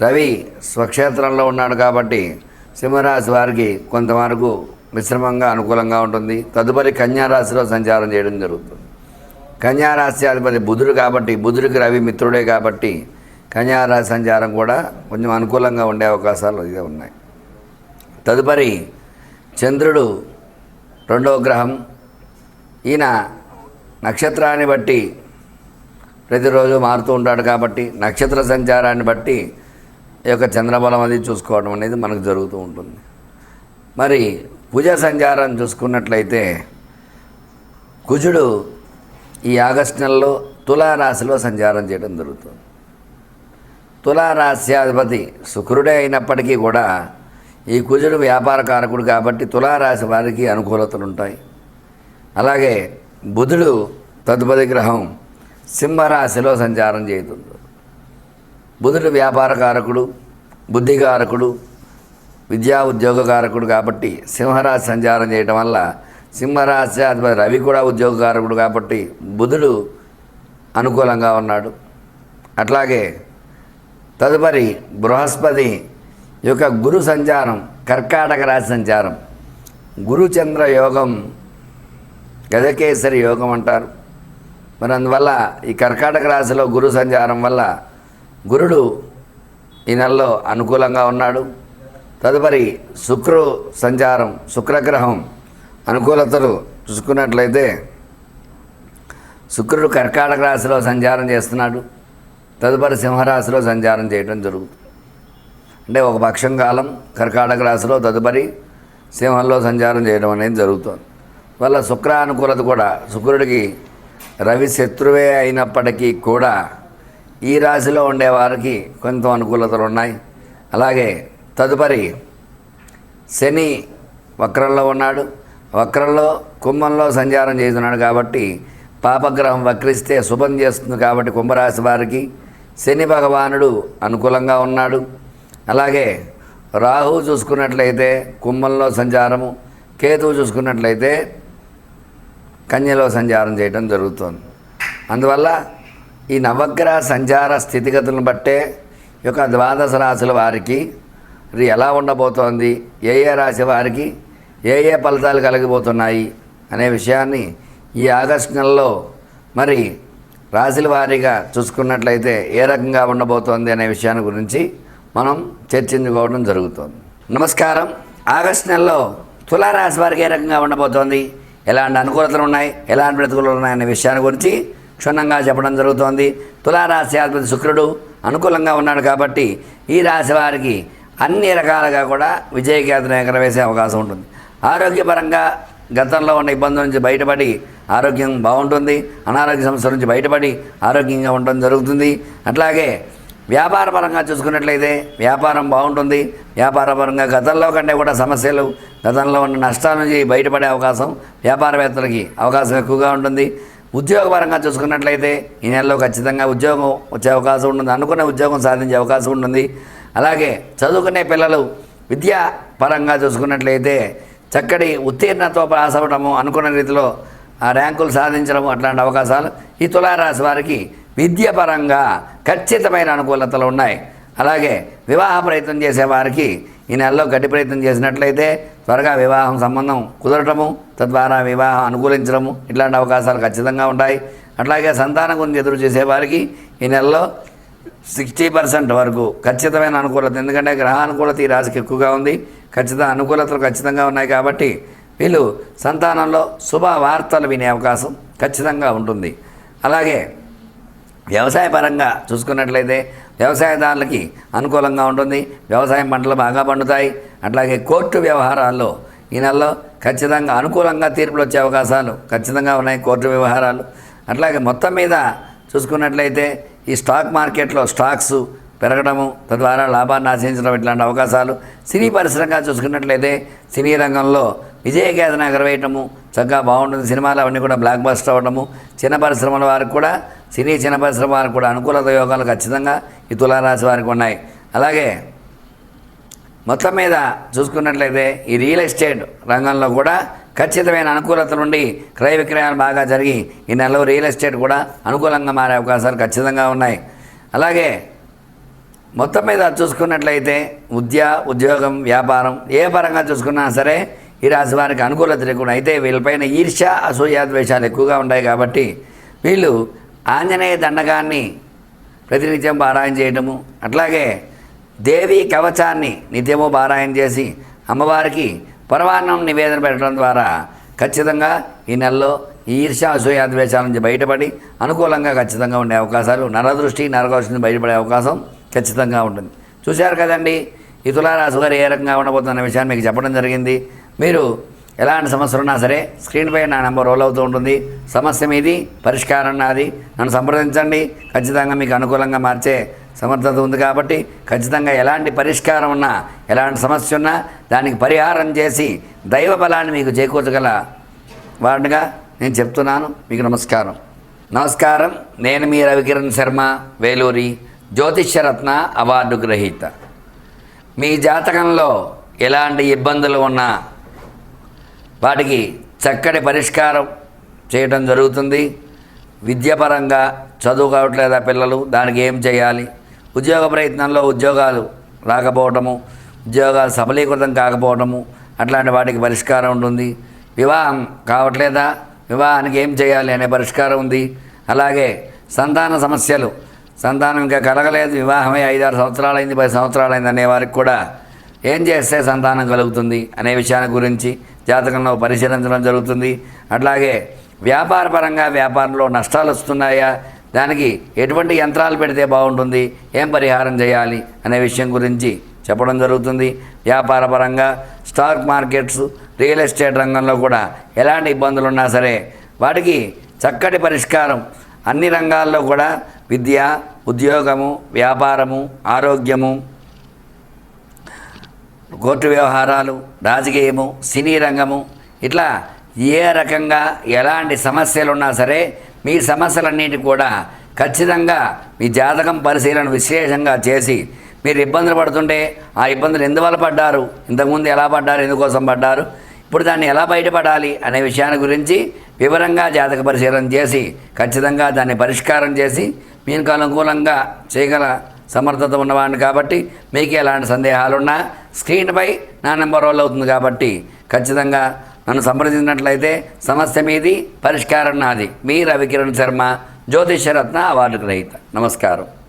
రవి స్వక్షేత్రంలో ఉన్నాడు కాబట్టి సింహరాశి వారికి కొంతవరకు మిశ్రమంగా అనుకూలంగా ఉంటుంది. తదుపరి కన్యారాశిలో సంచారం చేయడం జరుగుతుంది. కన్యారాశి అధిపతి బుధుడు కాబట్టి బుధుడికి రవి మిత్రుడే కాబట్టి కన్యారాశి సంచారం కూడా కొంచెం అనుకూలంగా ఉండే అవకాశాలు ఇదే ఉన్నాయి. తదుపరి చంద్రుడు రెండవ గ్రహం. ఈయన నక్షత్రాన్ని బట్టి ప్రతిరోజు మారుతూ ఉంటాడు కాబట్టి నక్షత్ర సంచారాన్ని బట్టి యొక్క చంద్రబలం అది చూసుకోవడం అనేది మనకు జరుగుతూ ఉంటుంది. మరి కుజ సంచారం చూసుకున్నట్లయితే కుజుడు ఈ ఆగస్టు నెలలో తులారాశిలో సంచారం చేయడం జరుగుతుంది. తులారాశ్యాధిపతి శుక్రుడే అయినప్పటికీ కూడా ఈ కుజుడు వ్యాపార కారకుడు కాబట్టి తులారాశి వారికి అనుకూలతలు ఉంటాయి. అలాగే బుధుడు తదుపరి గ్రహం సింహరాశిలో సంచారం చేస్తుంది బుధుడు వ్యాపార కారకుడు బుద్ధికారకుడు విద్యా ఉద్యోగకారకుడు కాబట్టి సింహరాశి సంచారం చేయటం వల్ల సింహరాశి అధిపతి రవి కూడా ఉద్యోగకారకుడు కాబట్టి బుధుడు అనుకూలంగా ఉన్నాడు. అట్లాగే తదుపరి బృహస్పతి యొక్క గురు సంచారం కర్కాటక రాశి సంచారం. గురుచంద్ర యోగం గజకేసరి యోగం అంటారు. మరి అందువల్ల ఈ కర్కాటక రాశిలో గురు సంచారం వల్ల గురుడు ఈ నెలలో అనుకూలంగా ఉన్నాడు. తదుపరి శుక్రు సంచారం శుక్రగ్రహం అనుకూలతలు చూసుకున్నట్లయితే శుక్రుడు కర్కాటక రాశిలో సంచారం చేస్తున్నాడు. తదుపరి సింహరాశిలో సంచారం చేయడం జరుగుతుంది. అంటే ఒక పక్షం కాలం కర్కాటక రాశిలో తదుపరి సింహంలో సంచారం చేయడం అనేది జరుగుతుంది. వల్ల శుక్ర అనుకూలత కూడా శుక్రుడికి రవి శత్రువే అయినప్పటికీ కూడా ఈ రాశిలో ఉండేవారికి కొంత అనుకూలతలు ఉన్నాయి. అలాగే తదుపరి శని వక్రంలో ఉన్నాడు. వక్రంలో కుంభంలో సంచారం చేస్తున్నాడు కాబట్టి పాపగ్రహం వక్రిస్తే శుభం చేస్తుంది కాబట్టి కుంభరాశి వారికి శని భగవానుడు అనుకూలంగా ఉన్నాడు. అలాగే రాహు చూసుకున్నట్లయితే కుంభంలో సంచారము కేతువు చూసుకున్నట్లయితే కన్యలో సంచారం చేయడం జరుగుతుంది. అందువల్ల ఈ నవగ్రహ సంచార స్థితిగతులను బట్టే ఈ యొక్క ద్వాదశ రాశుల వారికి ఇది ఎలా ఉండబోతోంది? ఏ ఏ రాశి వారికి ఏ ఏ ఫలితాలు కలిగిపోతున్నాయి అనే విషయాన్ని ఈ ఆగస్టు నెలలో మరి రాశుల వారీగా చూసుకున్నట్లయితే ఏ రకంగా ఉండబోతోంది అనే విషయాన్ని గురించి మనం చర్చించుకోవడం జరుగుతుంది. నమస్కారం. ఆగస్టు నెలలో తులారాశి వారికి ఏ రకంగా ఉండబోతోంది? ఎలాంటి అనుకూలతలు ఉన్నాయి? ఎలాంటి ప్రతికూలతలు ఉన్నాయి అనే విషయాన్ని గురించి క్షుణ్ణంగా చెప్పడం జరుగుతోంది. తులారాశి అధిపతి శుక్రుడు అనుకూలంగా ఉన్నాడు కాబట్టి ఈ రాశి వారికి అన్ని రకాలుగా కూడా విజయకేతను ఎగరవేసే అవకాశం ఉంటుంది. ఆరోగ్యపరంగా గతంలో ఉన్న ఇబ్బందుల నుంచి బయటపడి ఆరోగ్యం బాగుంటుంది. అనారోగ్య సమస్యల నుంచి బయటపడి ఆరోగ్యంగా ఉండడం జరుగుతుంది. అట్లాగే వ్యాపారపరంగా చూసుకున్నట్లయితే వ్యాపారం బాగుంటుంది. వ్యాపారపరంగా గతంలో కంటే కూడా సమస్యలు గతంలో ఉన్న నష్టాల నుంచి బయటపడే అవకాశం వ్యాపారవేత్తలకి అవకాశం ఎక్కువగా ఉంటుంది. ఉద్యోగపరంగా చూసుకున్నట్లయితే ఈ నెలలో ఖచ్చితంగా ఉద్యోగం వచ్చే అవకాశం ఉంటుంది. అనుకునే ఉద్యోగం సాధించే అవకాశం ఉంటుంది. అలాగే చదువుకునే పిల్లలు విద్యా పరంగా చూసుకున్నట్లయితే చక్కటి ఉత్తీర్ణతో పాస్ అవ్వడము అనుకున్న రీతిలో ఆ ర్యాంకులు సాధించడం అట్లాంటి అవకాశాలు ఈ తులారాశి వారికి విద్య పరంగా ఖచ్చితమైన అనుకూలతలు ఉన్నాయి. అలాగే వివాహ ప్రయత్నం చేసే వారికి ఈ నెలలో గట్టి ప్రయత్నం చేసినట్లయితే త్వరగా వివాహం సంబంధం కుదరటము తద్వారా వివాహం అనుకూలించడము ఇట్లాంటి అవకాశాలు ఖచ్చితంగా ఉంటాయి. అట్లాగే సంతానం గురించి ఎదురు చేసే వారికి ఈ నెలలో సిక్స్టీ పర్సెంట్ వరకు ఖచ్చితమైన అనుకూలత ఎందుకంటే గ్రహ అనుకూలత ఈ రాశికి ఎక్కువగా ఉంది. ఖచ్చితంగా అనుకూలతలు ఖచ్చితంగా ఉన్నాయి కాబట్టి వీళ్ళు సంతానంలో శుభ వార్తలు వినే అవకాశం ఖచ్చితంగా ఉంటుంది. అలాగే వ్యవసాయ పరంగా చూసుకున్నట్లయితే వ్యవసాయదారులకి అనుకూలంగా ఉంటుంది. వ్యవసాయం పంటలు బాగా పండుతాయి. అట్లాగే కోర్టు వ్యవహారాల్లో ఈ నెలలో ఖచ్చితంగా అనుకూలంగా తీర్పులు వచ్చే అవకాశాలు ఖచ్చితంగా ఉన్నాయి కోర్టు వ్యవహారాలు. అట్లాగే మొత్తం మీద చూసుకున్నట్లయితే ఈ స్టాక్ మార్కెట్లో స్టాక్స్ పెరగడము తద్వారా లాభాన్ని ఆశించడం ఇట్లాంటి అవకాశాలు. సినీ పరిశ్రమగా చూసుకున్నట్లయితే సినీ రంగంలో విజయకేతన ఎగరవేయటము చక్కగా బాగుంటుంది. సినిమాలు అవన్నీ కూడా బ్లాక్ బస్టర్ అవ్వడము చిన్న పరిశ్రమల వారికి కూడా సినీ చిన్న పరిశ్రమ వారికి కూడా అనుకూలత యోగాలు ఖచ్చితంగా ఈ తులారాశి వారికి ఉన్నాయి. అలాగే మొత్తం మీద చూసుకున్నట్లయితే ఈ రియల్ ఎస్టేట్ రంగంలో కూడా ఖచ్చితమైన అనుకూలత నుండి క్రయ విక్రయాలు బాగా జరిగి ఈ నెలలో రియల్ ఎస్టేట్ కూడా అనుకూలంగా మారే అవకాశాలు ఖచ్చితంగా ఉన్నాయి. అలాగే మొత్తం మీద చూసుకున్నట్లయితే విద్య ఉద్యోగం వ్యాపారం ఏ పరంగా చూసుకున్నా సరే ఈ రాశి వారికి అనుకూలత లేకుండా అయితే వీళ్ళపైన ఈర్ష్య అసూయాద్వేషాలు ఎక్కువగా ఉంటాయి కాబట్టి వీళ్ళు ఆంజనేయ దండకాన్ని ప్రతినిత్యం పారాయణ చేయటము అట్లాగే దేవి కవచాన్ని నిత్యము పారాయణ చేసి అమ్మవారికి పరమాన్నం నివేదన పెట్టడం ద్వారా ఖచ్చితంగా ఈ నెలలో ఈ ఈర్ష్య అసూయ నుంచి బయటపడి అనుకూలంగా ఖచ్చితంగా ఉండే అవకాశాలు నరదృష్టి నరకోశం బయటపడే అవకాశం ఖచ్చితంగా ఉంటుంది. చూశారు కదండి? ఈ తులారాశి గారు ఏ రకంగా ఉండబోతున్న విషయాన్ని మీకు చెప్పడం జరిగింది. మీరు ఎలాంటి సమస్యలు ఉన్నా సరే స్క్రీన్పై నా నెంబర్ రోల్ అవుతూ ఉంటుంది. సమస్య మీది పరిష్కారం నాది. నన్ను సంప్రదించండి. ఖచ్చితంగా మీకు అనుకూలంగా మార్చే సమర్థత ఉంది కాబట్టి ఖచ్చితంగా ఎలాంటి పరిష్కారం ఉన్నా ఎలాంటి సమస్య ఉన్నా దానికి పరిహారం చేసి దైవ బలాన్ని మీకు చేకూర్చగల వాడిగా నేను చెప్తున్నాను. మీకు నమస్కారం. నమస్కారం. నేను మీ రవికిరణ్ శర్మ వేలూరి జ్యోతిష్యరత్న అవార్డు గ్రహీత. మీ జాతకంలో ఎలాంటి ఇబ్బందులు ఉన్నా వాటికి చక్కటి పరిష్కారం చేయడం జరుగుతుంది. విద్యాపరంగా చదువుకోవట్లేదా పిల్లలు? దానికి ఏం చేయాలి? ఉద్యోగ ప్రయత్నంలో ఉద్యోగాలు రాకపోవటము ఉద్యోగాలు సఫలీకృతం కాకపోవటము అట్లాంటి వాటికి పరిష్కారం ఉంటుంది. వివాహం కావట్లేదా? వివాహానికి ఏం చేయాలి అనే పరిష్కారం ఉంది. అలాగే సంతాన సమస్యలు. సంతానం ఇంకా కలగలేదు. వివాహమే ఐదారు సంవత్సరాలైంది పది సంవత్సరాలైంది అనే వారికి కూడా ఏం చేస్తే సంతానం కలుగుతుంది అనే విషయాన్ని గురించి జాతకంలో పరిశీలించడం జరుగుతుంది. అట్లాగే వ్యాపారపరంగా వ్యాపారంలో నష్టాలు వస్తున్నాయా? దానికి ఎటువంటి యంత్రాలు పెడితే బాగుంటుంది? ఏం పరిహారం చేయాలి? అనే విషయం గురించి చెప్పడం జరుగుతుంది. వ్యాపారపరంగా స్టాక్ మార్కెట్స్ రియల్ ఎస్టేట్ రంగంలో కూడా ఎలాంటి ఇబ్బందులు ఉన్నా సరే వాటికి చక్కటి పరిష్కారం. అన్ని రంగాల్లో కూడా విద్య ఉద్యోగము వ్యాపారము ఆరోగ్యము కోర్టు వ్యవహారాలు రాజకీయము సినీ రంగము ఇట్లా ఏ రకంగా ఎలాంటి సమస్యలు ఉన్నా సరే మీ సమస్యలన్నిటి కూడా ఖచ్చితంగా మీ జాతకం పరిశీలన విశేషంగా చేసి మీరు ఇబ్బందులు పడుతుంటే ఆ ఇబ్బందులు ఎందువల్ల పడ్డారు? ఇంతకుముందు ఎలా పడ్డారు? ఎందుకోసం పడ్డారు? ఇప్పుడు దాన్ని ఎలా బయటపడాలి అనే విషయాన్ని గురించి వివరంగా జాతక పరిశీలన చేసి ఖచ్చితంగా దాన్ని పరిష్కారం చేసి మీకు అనుకూలంగా చేయగల సమర్థత ఉన్నవాడిని కాబట్టి మీకు ఎలాంటి సందేహాలున్నా స్క్రీన్పై నా నెంబర్ రోల్ అవుతుంది కాబట్టి ఖచ్చితంగా నన్ను సంప్రదించినట్లయితే సమస్య మీది పరిష్కారం నాది. మీ రవికిరణ్ శర్మ జ్యోతిష్యరత్న అవార్డు గ్రహీత నమస్కారం.